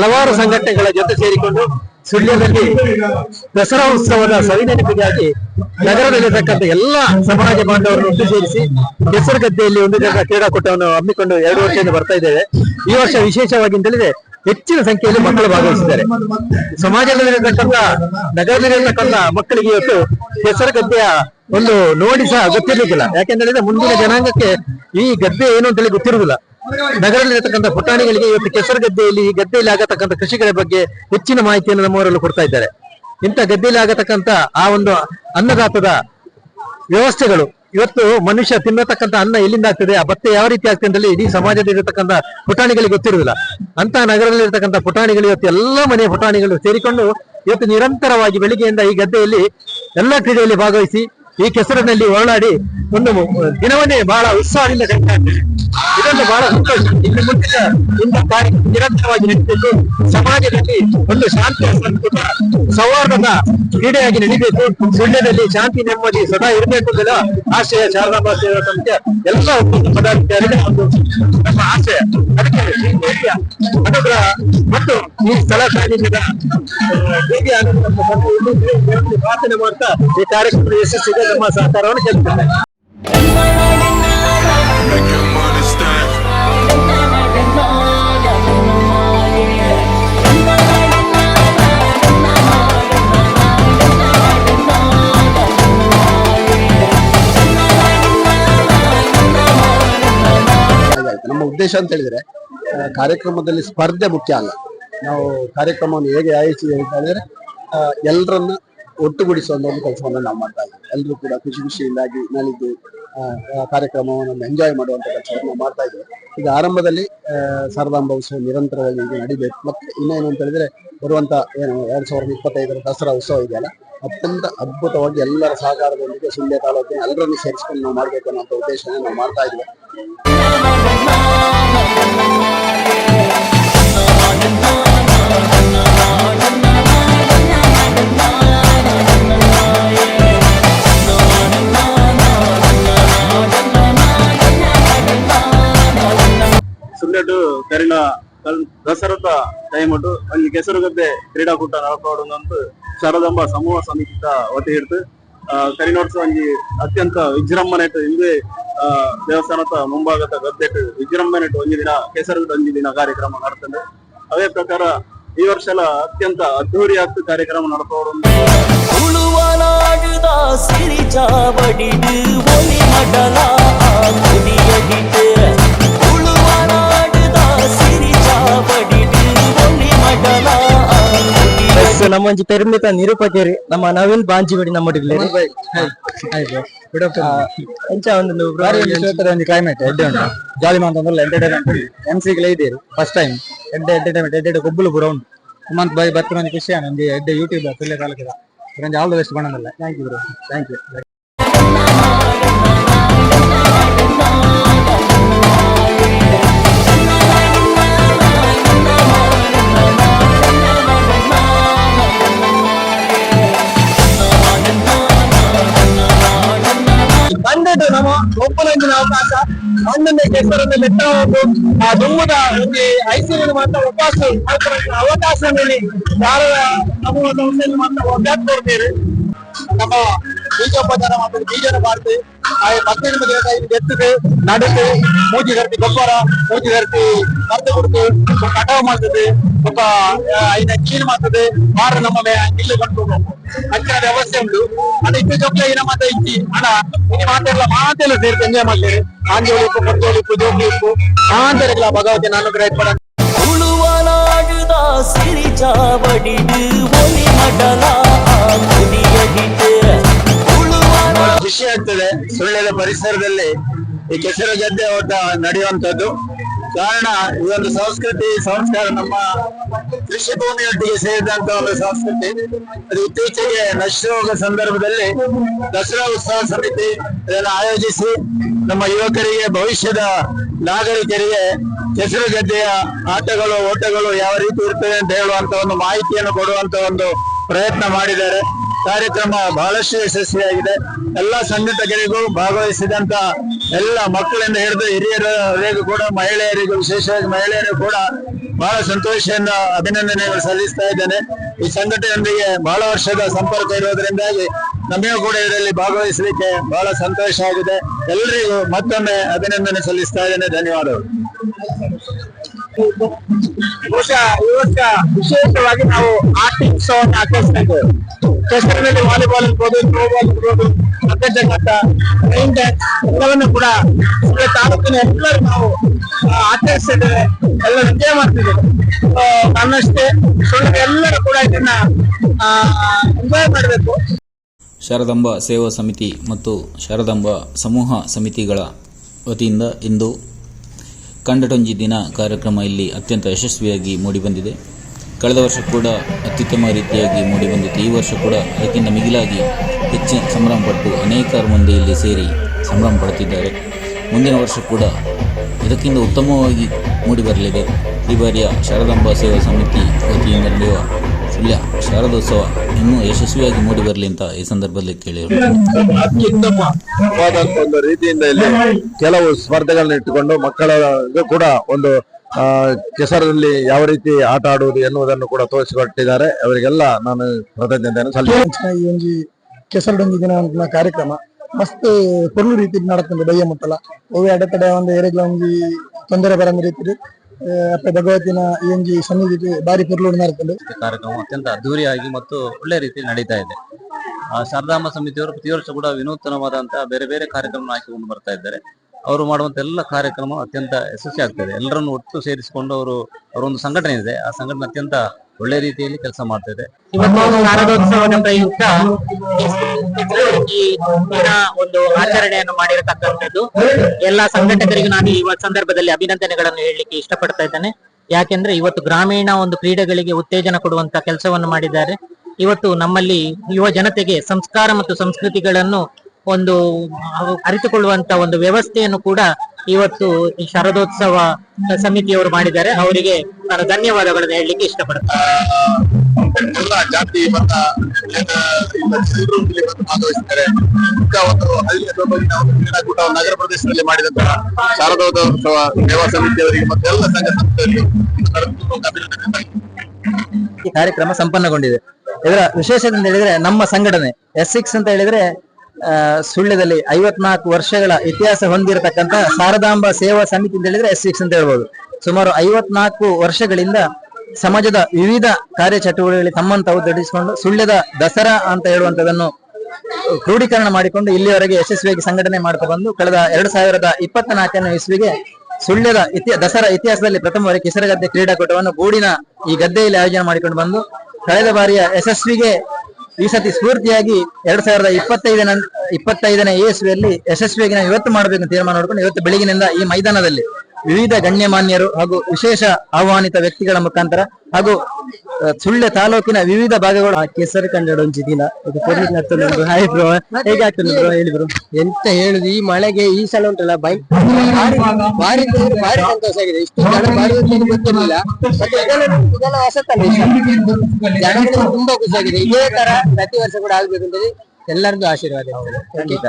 ಹಲವಾರು ಸಂಘಟನೆಗಳ ಜೊತೆ ಸೇರಿಕೊಂಡು ಸುಳ್ಯದಲ್ಲಿ ದಸರಾ ಉತ್ಸವದ ಸವಿನೆನಪಿಗಾಗಿ ನಗರದಲ್ಲಿರ್ತಕ್ಕಂಥ ಎಲ್ಲ ಸಮಾಜ ಬಾಂಧವರನ್ನು ಒಟ್ಟು ಸೇರಿಸಿ ಕೆಸರುಗದ್ದೆಯಲ್ಲಿ ಒಂದು ಜನ ಕ್ರೀಡಾಕೂಟವನ್ನು ಹಮ್ಮಿಕೊಂಡು ಎರಡು ವರ್ಷದಿಂದ ಬರ್ತಾ ಇದ್ದೇವೆ. ಈ ವರ್ಷ ವಿಶೇಷವಾಗಿ ಅಂತೇಳಿದ್ರೆ ಹೆಚ್ಚಿನ ಸಂಖ್ಯೆಯಲ್ಲಿ ಮಕ್ಕಳು ಭಾಗವಹಿಸಿದ್ದಾರೆ. ಸಮಾಜದಲ್ಲಿರತಕ್ಕಂಥ, ನಗರದಲ್ಲಿರತಕ್ಕಂಥ ಮಕ್ಕಳಿಗೆ ಇವತ್ತು ಕೆಸರುಗದ್ದೆಯ ಒಂದು ನೋಡಿ ಸಹ ಗೊತ್ತಿರ್ಲಿಕ್ಕಿಲ್ಲ ಯಾಕೆಂದ್ರೆ ಮುಂದಿನ ಜನಾಂಗಕ್ಕೆ ಈ ಗದ್ದೆ ಏನು ಅಂತ ಹೇಳಿ ಗೊತ್ತಿರುವುದಿಲ್ಲ ನಗರದಲ್ಲಿರತಕ್ಕಂಥ ಪುಟಾಣಿಗಳಿಗೆ ಇವತ್ತು ಕೆಸರು ಗದ್ದೆಯಲ್ಲಿ ಈ ಗದ್ದೆಯಲ್ಲಿ ಆಗತಕ್ಕಂಥ ಕೃಷಿಗಳ ಬಗ್ಗೆ ಹೆಚ್ಚಿನ ಮಾಹಿತಿಯನ್ನು ನಮ್ಮವರಲ್ಲಿ ಕೊಡ್ತಾ ಇದ್ದಾರೆ. ಇಂಥ ಗದ್ದೆಯಲ್ಲಿ ಆಗತಕ್ಕಂಥ ಆ ಒಂದು ಅನ್ನದಾತದ ವ್ಯವಸ್ಥೆಗಳು, ಇವತ್ತು ಮನುಷ್ಯ ತಿನ್ನತಕ್ಕಂಥ ಅನ್ನ ಎಲ್ಲಿಂದ ಆಗ್ತದೆ, ಆ ಭತ್ತ ಯಾವ ರೀತಿ ಆಗ್ತದೆ ಇಲ್ಲಿ ಇಡೀ ಸಮಾಜದಲ್ಲಿ ಇರತಕ್ಕಂಥ ಪುಟಾಣಿಗಳಿಗೆ ಗೊತ್ತಿರುವುದಿಲ್ಲ. ಅಂತ ನಗರದಲ್ಲಿ ಇರತಕ್ಕಂಥ ಪುಟಾಣಿಗಳು ಇವತ್ತು ಎಲ್ಲ ಮನೆಯ ಪುಟಾಣಿಗಳು ಸೇರಿಕೊಂಡು ಇವತ್ತು ನಿರಂತರವಾಗಿ ಬೆಳಿಗ್ಗೆಯಿಂದ ಈ ಗದ್ದೆಯಲ್ಲಿ ಎಲ್ಲ ಕ್ರೀಡೆಯಲ್ಲಿ ಭಾಗವಹಿಸಿ ಈ ಕೆಸರಿನಲ್ಲಿ ಓಡಾಡಿ ಒಂದು ದಿನವನ್ನೇ ಬಹಳ ಉತ್ಸಾಹದಿಂದ ಇದ್ದಾರೆ. ಇದೊಂದು ಬಹಳ ಸಂತೋಷ ಇನ್ನು ಮುಂದಿನ ಇಂಥ ಕಾರ್ಯಕ್ರಮ ನಿರಂತರವಾಗಿ ನಡೆಸಿದ್ದು ಸಮಾಜದಲ್ಲಿ ಒಂದು ಶಾಂತಿ ಸಂಸ್ಕೃತ ಸೌಹಾರ್ದದ ಕ್ರೀಡೆಯಾಗಿ ನಡೀಬೇಕು. ಸುಳ್ಳ್ಯದಲ್ಲಿ ಶಾಂತಿ, ನೆಮ್ಮದಿ ಸದಾ ಇರಬೇಕು ಅಂತ ಆಶಯ ಶಾರದಾ ಸೇವಾ ಸಮಿತಿಯ ಎಲ್ಲ ಪದಾಧಿಕಾರಿಗಳ ಒಂದು ನಮ್ಮ ಆಶಯ ಅದಕ್ಕೆ ಅನುಗ್ರಹ ಮತ್ತು ಈ ಸ್ಥಳ ಸಾಧಿಸಿದ ದೇವಿ ಆನಂದ ಪ್ರಾರ್ಥನೆ ಮಾಡ್ತಾ ಈ ಕಾರ್ಯಕ್ರಮ ಯಶಸ್ಸಿಗೆ ನಮ್ಮ ಸಹಕಾರವನ್ನು ಕೇಳ್ತೇನೆ ಉದ್ದೇಶ ಅಂತ ಹೇಳಿದ್ರೆ ಕಾರ್ಯಕ್ರಮದಲ್ಲಿ ಸ್ಪರ್ಧೆ ಮುಖ್ಯ ಅಲ್ಲ. ನಾವು ಕಾರ್ಯಕ್ರಮವನ್ನು ಹೇಗೆ ಆಯೋಜಿಸಿ ಅಂತ ಹೇಳಿದ್ರೆ ಎಲ್ಲರನ್ನ ಒಟ್ಟುಗೂಡಿಸುವಂತ ಒಂದು ಕೆಲಸವನ್ನು ನಾವು ಮಾಡ್ತಾ ಇದ್ದೀವಿ. ಎಲ್ಲರೂ ಕೂಡ ಖುಷಿ ಖುಷಿಯಿಂದಾಗಿ ನಾಳಿದ್ದು ಕಾರ್ಯಕ್ರಮವನ್ನು ಎಂಜಾಯ್ ಮಾಡುವಂತ ಕೆಲಸವನ್ನು ಮಾಡ್ತಾ ಇದ್ದೀವಿ. ಈಗ ಆರಂಭದಲ್ಲಿ ಶಾರದಾಂಬ ಉತ್ಸವ ನಿರಂತರವಾಗಿ ನಡಿಬೇಕು. ಮತ್ತೆ ಇನ್ನೇನು ಅಂತ ಹೇಳಿದ್ರೆ, ಬರುವಂತ, ಏನು, ಎರಡ್ ಸಾವಿರದ ಇಪ್ಪತ್ತೈದರ ದಸರಾ ಉತ್ಸವ ಇದೆಯಲ್ಲ ಅತ್ಯಂತ ಅದ್ಭುತವಾಗಿ ಎಲ್ಲರ ಸಹಕಾರದೊಂದಿಗೆ ಸುಳ್ಯ ತಾಲೂಕಿನ ಎಲ್ಲರನ್ನು ಸೇರಿಸ್ಕೊಂಡು ನಾವು ಮಾಡಬೇಕು ಅನ್ನೋ ಉದ್ದೇಶನ ನಾವು ಮಾಡ್ತಾ ಇದ್ವಿ. ಕರಿನ ಕಲ್- ದಸರದ ಟೈಮಟ್ಟು ಅಲ್ಲಿ ಕೆಸರುಗದ್ದೆ ಕ್ರೀಡಾಕೂಟ ನಡ್ಪಡುವಂತ ಶಾರದಾಂಬ ಸಮೂಹ ಸಮಿತಿತ ವತಿ ಹಿಡಿದು ಆ, ಕರಿನೋಡ್ಸ ಒಂಜಿ ಅತ್ಯಂತ ವಿಜೃಂಭಣೆಟ್ ಇಂದೇ ದೇವಸ್ಥಾನದ ಮುಂಭಾಗದ ಗದ್ದೆಟ್ ವಿಜೃಂಭಣೆಟ್ ಒಂಜಿ ದಿನ ಕೇಸರಿ ಒಂಜಿ ದಿನ ಕಾರ್ಯಕ್ರಮ ನಡ್ತದೆ ಅದೇ ಪ್ರಕಾರ ಈ ವರ್ಷ ಎಲ್ಲ ಅತ್ಯಂತ ಅದ್ದೂರಿ ಆಗ್ತು ಕಾರ್ಯಕ್ರಮ ನಡ್ಪೋಡು ನಮ್ಮ ಒಂಜಿ ಪೆರ್ಮಿತ ನಿರೂಪಕೇರಿ ನಮ್ಮ ನವೀನ್ ಬಾಂಜಿಬಡಿ ನಮ್ಮೊಟ್ಟಿಗೆ ಗುಡ್ ಎಂಚ ಒಂದು ಒಂದು ಕ್ಲೈಮೇಟ್ ಎಡ್ಡೆ ಉಂಟು. ಜಾಲಿ ಮಾತಂದ್ರೆ ಎಂಟರ್ಟೈನ್ಮೆಂಟ್ ಎಂ ಸಿ ಇದ್ದೀರಿ ಫಸ್ಟ್ ಟೈಮ್ ಎಡ್ಡೆ ಎಂಟರ್ಟೈನ್ಮೆಂಟ್ ಎಡ್ಡೆ ಗೊಬ್ಬಲು ಪುರ ಉಂಟು. ಸುಮಂತ್ ಬೈ ಬರ್ತಾರೆ ಖುಷಿ ನಮ್ಗೆ ಎಡ್ಡೆ ಯೂಟ್ಯೂಬ್ ತುಲ್ಯ ತಾಲೂಕಿದ all the best ಬಂಡಲ್ಲ thank you bro thank you ಒಪ್ಪಲಂಚಿನ ಅವಕಾಶ. ಮಣ್ಣನ್ನ ಕೆಸರನ್ನು ಹೋಗು ಆ ದುಮ್ಮದ ಒಂದು ಐಸಿಯನ್ನು ಮಾತ್ರ ಮಾಡ್ಕೊಳ್ಳೋಕೆ ಅವಕಾಶ ಮೇಲೆ ಯಾರ ನಮ್ಮ ಮಾತ್ರ ಒಗ್ಗಟ್ಟು ಕೊಡ್ತೀರಿ ನಮ್ಮ ಬೀಜೋಪಚಾರ ಮಾಡ್ತಾರೆ ಬೀಜನ ಮಾಡ್ತೀವಿ ಆ ಮಕ್ಕಳ ಬಗ್ಗೆ ಎತ್ತಿದೆ ನಡುತ್ತೆ ಮೂಜಿ ಧರ್ತಿ ಗೊಬ್ಬರ ಮೂಜಿ ಗರ್ತಿ ಮರ್ದು ಕೊಡ್ತು ಕಟಾವು ಮಾಡ್ತದೆ ಒಬ್ಬ ಐದ ಕ್ಲೀನ್ ಮಾಡ್ತದೆ ಮಾರ ನಮ್ಮ ಇಲ್ಲು ಕೊಂಡು ಅಂಚಿನ ವ್ಯವಸ್ಥೆ ಉಂಟು. ಅದು ಇಟ್ಟು ಜೊಕ್ಲೆ ಏನ ಮಾತ ಇಚ್ಚಿ ಹಣ ಇನ್ನು ಮಾತೆಲ್ಲ ಮಾತೆಲ್ಲ ಸೇರ್ತು ಎಂಜಾಯ್ ಮಾಡ್ತೀರಿ ಆಂಜೋಳಿ ಉಪ್ಪು ಕೊಟ್ಟೋಳಿ ಉಪ್ಪು ಜೋಗ್ಲಿ ಉಪ್ಪು ಮಾತೆಲ್ಲ ಭಗವತಿ ನಾನು ಮಡಲ ಕುಡಿಯದಿಟ್ಟು ಉಳುವನ ಖುಷಿ ಆಗ್ತದೆ ಸುಳ್ಯದ ಪರಿಸರದಲ್ಲಿ ಈ ಕೆಸರು ಗದ್ದೆ ಓಟ ನಡೆಯುವಂತದ್ದು ಕಾರಣ, ಈ ಒಂದು ಸಂಸ್ಕೃತಿ ಸಂಸ್ಕಾರ ನಮ್ಮ ಕೃಷಿ ಭೂಮಿಯೊಟ್ಟಿಗೆ ಸೇರಿದಂತ ಒಂದು ಸಂಸ್ಕೃತಿ. ಅದು ಇತ್ತೀಚೆಗೆ ಹೋಗುವ ಸಂದರ್ಭದಲ್ಲಿ ದಸರಾ ಉತ್ಸವ ಸಮಿತಿ ಇದನ್ನು ಆಯೋಜಿಸಿ ನಮ್ಮ ಯುವಕರಿಗೆ, ಭವಿಷ್ಯದ ನಾಗರಿಕರಿಗೆ ಕೆಸರು ಗದ್ದೆಯ ಆಟಗಳು, ಓಟಗಳು ಯಾವ ರೀತಿ ಇರ್ತವೆ ಅಂತ ಹೇಳುವಂತ ಒಂದು ಮಾಹಿತಿಯನ್ನು ಕೊಡುವಂತ ಒಂದು ಪ್ರಯತ್ನ ಮಾಡಿದ್ದಾರೆ. ಕಾರ್ಯಕ್ರಮ ಬಹಳಷ್ಟು ಯಶಸ್ವಿಯಾಗಿದೆ. ಎಲ್ಲ ಸಂಘಟಕರಿಗೂ ಭಾಗವಹಿಸಿದಂತ ಎಲ್ಲ ಮಕ್ಕಳಿಂದ ಹಿಡಿದು ಹಿರಿಯರವರೆಗೂ ಕೂಡ, ಮಹಿಳೆಯರಿಗೂ ವಿಶೇಷವಾಗಿ ಮಹಿಳೆಯರು ಕೂಡ ಬಹಳ ಸಂತೋಷದಿಂದ ಅಭಿನಂದನೆಗಳು ಸಲ್ಲಿಸ್ತಾ ಇದ್ದೇನೆ. ಈ ಸಂಘಟನೆಯೊಂದಿಗೆ ಬಹಳ ವರ್ಷದ ಸಂಪರ್ಕ ಇರೋದ್ರಿಂದಾಗಿ ನಮಗೂ ಕೂಡ ಇದರಲ್ಲಿ ಭಾಗವಹಿಸಲಿಕ್ಕೆ ಬಹಳ ಸಂತೋಷ ಆಗಿದೆ. ಎಲ್ಲರಿಗೂ ಮತ್ತೊಮ್ಮೆ ಅಭಿನಂದನೆ ಸಲ್ಲಿಸ್ತಾ ಇದ್ದೇನೆ. ಧನ್ಯವಾದಗಳು. ಬಹುಶಃ ವಿಶೇಷವಾಗಿ ನಾವು ಆರ್ಥಿಕ ಉತ್ಸವವನ್ನು ಇದ್ದೇವೆ. ಕೆಸರಿನಲ್ಲಿ ವಾಲಿಬಾಲ್ ಇರ್ಬೋದು ಥ್ರೋಬಾಲ್ ಇರ್ಬೋದು ಮಕ್ಕಜಗತ್ತ ರೈನ್ ಡ್ಯಾನ್ಸ್ ಎಲ್ಲವನ್ನು ಕೂಡ ತಾಲೂಕಿನ ಎಲ್ಲರೂ ನಾವು ಆ, ಆಚರಿಸ್ತಾ ಎಲ್ಲ ವಿಜಯ ಮಾಡ್ತಿದ್ದೇವೆ. ನನ್ನಷ್ಟೇ ಎಲ್ಲರೂ ಕೂಡ ಇದನ್ನ ಎಂಜಾಯ್ ಮಾಡಬೇಕು. ಶಾರದಾಂಬ ಸೇವಾ ಸಮಿತಿ ಮತ್ತು ಶಾರದಾಂಬ ಸಮೂಹ ಸಮಿತಿಗಳ ವತಿಯಿಂದ ಇಂದು ಕಂಡಟೊಂಜಿ ದಿನ ಕಾರ್ಯಕ್ರಮ ಇಲ್ಲಿ ಅತ್ಯಂತ ಯಶಸ್ವಿಯಾಗಿ ಮೂಡಿಬಂದಿದೆ. ಕಳೆದ ವರ್ಷ ಕೂಡ ಅತ್ಯುತ್ತಮ ರೀತಿಯಾಗಿ ಮೂಡಿಬಂದಿತ್ತು ಈ ವರ್ಷ ಕೂಡ ಅದಕ್ಕಿಂತ ಮಿಗಿಲಾಗಿ ಹೆಚ್ಚಿನ ಸಂಭ್ರಮ ಪಟ್ಟು ಅನೇಕರ ಮಂದಿ ಇಲ್ಲಿ ಸೇರಿ ಸಂಭ್ರಮ ಪಡುತ್ತಿದ್ದಾರೆ. ಮುಂದಿನ ವರ್ಷ ಕೂಡ ಇದಕ್ಕಿಂತ ಉತ್ತಮವಾಗಿ ಮೂಡಿಬರಲಿದೆ ಈ ಬಾರಿಯ ಶಾರದಾಂಬಾ ಸೇವಾ ಸಮಿತಿ ವತಿಯಿಂದ ನಡೆಯುವ ಸುಳ್ಯ ಶಾರದೋತ್ಸವ ಇನ್ನೂ ಯಶಸ್ವಿಯಾಗಿ ಮೂಡಿ ಬರಲಿ ಅಂತ ಈ ಸಂದರ್ಭದಲ್ಲಿ ಕೇಳಿ ಒಂದು ರೀತಿಯಿಂದ ಇಲ್ಲಿ ಕೆಲವು ಸ್ಪರ್ಧೆಗಳನ್ನ ಇಟ್ಟುಕೊಂಡು ಮಕ್ಕಳ ಕೂಡ ಒಂದು ಕೆಸರಲ್ಲಿ ಯಾವ ರೀತಿ ಆಟ ಆಡುವುದು ಎನ್ನುವುದನ್ನು ಕೂಡ ತೋರಿಸಿಕೊಟ್ಟಿದ್ದಾರೆ. ಅವರಿಗೆಲ್ಲ ನಾನು ಕೃತಜ್ಞತೆಯನ್ನು ಸಲ್ಲಿಸಿ ಈ ಡೊಂಗಿ ದಿನ ಕಾರ್ಯಕ್ರಮ ಮಸ್ತ್ ಪೊರ್ಲು ರೀತಿ ನಡತುಂಡು ಬೈಯ ಮುತ್ತಲ ಅಡೆತಡೆ ಒಂದು ಏರೆಗ್ಲ ಒಂಜಿ ತೊಂದರೆ ಬರಂಗ ರೀತಿ ಅಪ್ಪ ಭಗವತಿನ ಈ ಸನ್ನಿಧಿಗೆ ಬಾರಿ ಪೊರ್ಲು ನಡತುಂಡು ಕಾರ್ಯಕ್ರಮ ಅತ್ಯಂತ ಅದ್ದೂರಿಯಾಗಿ ಮತ್ತು ಒಳ್ಳೆ ರೀತಿ ನಡೀತಾ ಇದೆ. ಆ, ಶಾರದಾಂಬ ಸಮಿತಿಯವರು ಪ್ರತಿ ವರ್ಷ ಕೂಡ ವಿನೂತನವಾದಂತಹ ಬೇರೆ ಬೇರೆ ಕಾರ್ಯಕ್ರಮ ಹಾಕಿಕೊಂಡು ಬರ್ತಾ ಇದ್ದಾರೆ. ಅವರು ಮಾಡುವಂತ ಎಲ್ಲ ಕಾರ್ಯಕ್ರಮ ಅತ್ಯಂತ ಯಶಸ್ವಿ ಆಗ್ತದೆ ಎಲ್ಲರನ್ನು ಒಟ್ಟು ಸೇರಿಸಿಕೊಂಡು ಅವರು, ಅವರೊಂದು ಸಂಘಟನೆ ಇದೆ. ಆ ಸಂಘಟನೆ ಅತ್ಯಂತ ಒಳ್ಳೆ ರೀತಿಯಲ್ಲಿ ಕೆಲಸ ಮಾಡ್ತಾ ಇದೆ. ಆಚರಣೆಯನ್ನು ಮಾಡಿರತಕ್ಕಂಥದ್ದು. ಎಲ್ಲಾ ಸಂಘಟಕರಿಗೂ ನಾನು ಈ ಸಂದರ್ಭದಲ್ಲಿ ಅಭಿನಂದನೆಗಳನ್ನು ಹೇಳಲಿಕ್ಕೆ ಇಷ್ಟಪಡ್ತಾ ಇದ್ದೇನೆ. ಯಾಕೆಂದ್ರೆ ಇವತ್ತು ಗ್ರಾಮೀಣ ಒಂದು ಕ್ರೀಡೆಗಳಿಗೆ ಉತ್ತೇಜನ ಕೊಡುವಂತ ಕೆಲಸವನ್ನು ಮಾಡಿದ್ದಾರೆ. ಇವತ್ತು ನಮ್ಮಲ್ಲಿ ಯುವ ಜನತೆಗೆ ಸಂಸ್ಕಾರ ಮತ್ತು ಸಂಸ್ಕೃತಿಗಳನ್ನು ಒಂದು ಅರಿತುಕೊಳ್ಳುವಂತ ಒಂದು ವ್ಯವಸ್ಥೆಯನ್ನು ಕೂಡ ಇವತ್ತು ಈ ಶಾರದೋತ್ಸವ ಸಮಿತಿಯವರು ಮಾಡಿದ್ದಾರೆ. ಅವರಿಗೆ ನಾನು ಧನ್ಯವಾದಗಳನ್ನು ಹೇಳಲಿಕ್ಕೆ ಇಷ್ಟಪಡ್ತೇನೆ. ಎಲ್ಲ ಜಾತಿ ಮತ ಭಾಗವಹಿಸಿದ್ದಾರೆ. ನಗರ ಪ್ರದೇಶದಲ್ಲಿ ಮಾಡಿದಂತಹ ಶಾರದೋತ್ಸವ ಸೇವಾ ಸಮಿತಿಯವರಿಗೆ ಮತ್ತೆ ಎಲ್ಲ ಸಂಘ ಸಂಸ್ಥೆಯಲ್ಲಿ ಈ ಕಾರ್ಯಕ್ರಮ ಸಂಪನ್ನಗೊಂಡಿದೆ. ಇದರ ವಿಶೇಷ ಅಂತ ಹೇಳಿದ್ರೆ ನಮ್ಮ ಸಂಘಟನೆ ಎಸ್ ಸಿಕ್ಸ್ ಅಂತ ಹೇಳಿದ್ರೆ ಆ, ಸುಳ್ಯದಲ್ಲಿ ಐವತ್ನಾಲ್ಕು ವರ್ಷಗಳ ಇತಿಹಾಸ ಹೊಂದಿರತಕ್ಕಂತ ಶಾರದಾಂಬ ಸೇವಾ ಸಮಿತಿ ಅಂತ ಹೇಳಿದ್ರೆ ಎಸ್ ಅಂತ ಹೇಳ್ಬೋದು. ಸುಮಾರು ಐವತ್ನಾಲ್ಕು ವರ್ಷಗಳಿಂದ ಸಮಾಜದ ವಿವಿಧ ಕಾರ್ಯಚಟುವಟಿಕೆಗಳಲ್ಲಿ ತಮ್ಮನ್ನು ತಾವು ಸುಳ್ಯದ ದಸರಾ ಅಂತ ಹೇಳುವಂತದನ್ನು ಕ್ರೋಢೀಕರಣ ಮಾಡಿಕೊಂಡು ಇಲ್ಲಿಯವರೆಗೆ ಯಶಸ್ವಿಯಾಗಿ ಸಂಘಟನೆ ಮಾಡ್ತಾ ಬಂದು ಕಳೆದ ಎರಡ್ ಸಾವಿರದ ಇಪ್ಪತ್ತ ನಾಲ್ಕನೇ ಇಸ್ವಿಗೆ ಸುಳ್ಯದ ಇತಿ ದಸರಾ ಇತಿಹಾಸದಲ್ಲಿ ಪ್ರಥಮ ಬಾರಿ ಕೆಸರಗದ್ದೆ ಕ್ರೀಡಾಕೂಟವನ್ನು ಗೂಡಿನ ಈ ಗದ್ದೆಯಲ್ಲಿ ಆಯೋಜನೆ ಮಾಡಿಕೊಂಡು ಬಂದು ಕಳೆದ ಬಾರಿಯ ಯಶಸ್ವಿಗೆ ಈ ಸತಿ ಸ್ಫೂರ್ತಿಯಾಗಿ ಎರಡ್ ಸಾವಿರದ ಇಪ್ಪತ್ತೈದನ, ಇಪ್ಪತ್ತೈದನೇ ಇಸ್ವಿಯಲ್ಲಿ ಯಶಸ್ವಿಯಾಗಿ ನಾವು ಇವತ್ತು ಮಾಡಬೇಕು ತೀರ್ಮಾನ ಮಾಡ್ಕೊಂಡು ಇವತ್ತು ಬೆಳಗಿನಿಂದ ಈ ಮೈದಾನದಲ್ಲಿ. ವಿವಿಧ ಗಣ್ಯಮಾನ್ಯರು ಹಾಗೂ ವಿಶೇಷ ಆಹ್ವಾನಿತ ವ್ಯಕ್ತಿಗಳ ಮುಖಾಂತರ ಹಾಗೂ ಸುಳ್ಯ ತಾಲೂಕಿನ ವಿವಿಧ ಭಾಗಗಳು ಕೆಸರು ಕಂಡೊಂಜಿ ದಿನ. ಹಾಯ್ ಬ್ರೋ ಹೇಗೆ ಆಗ್ತದೆ ಬ್ರೋ ಹೇಳಿ ಬ್ರೋ ಎಂತ ಹೇಳುದು? ಈ ಮಳೆಗೆ ಈ ಸಲ ಉಂಟಲ್ಲ? ಬೈ ಭಾರಿ ಭಾರಿ ಭಾರಿ ಸಂತೋಷ ಆಗಿದೆ. ಇಷ್ಟು ಜನ ಬಾರಿ ಅಂತ ಗೊತ್ತಿರಲಿಲ್ಲ. ಇದೆಲ್ಲ ಹೊಸತಲ್ಲ. ಜನಗಳಿಗೆ ತುಂಬಾ ಖುಷಿ ಆಗಿದೆ. ಇದೇ ತರ ಪ್ರತಿ ವರ್ಷ ಕೂಡ ಆಗ್ಬೇಕು ಅಂತೇಳಿ ಎಲ್ಲರದ್ದು ಆಶೀರ್ವಾದ. ಖಂಡಿತ.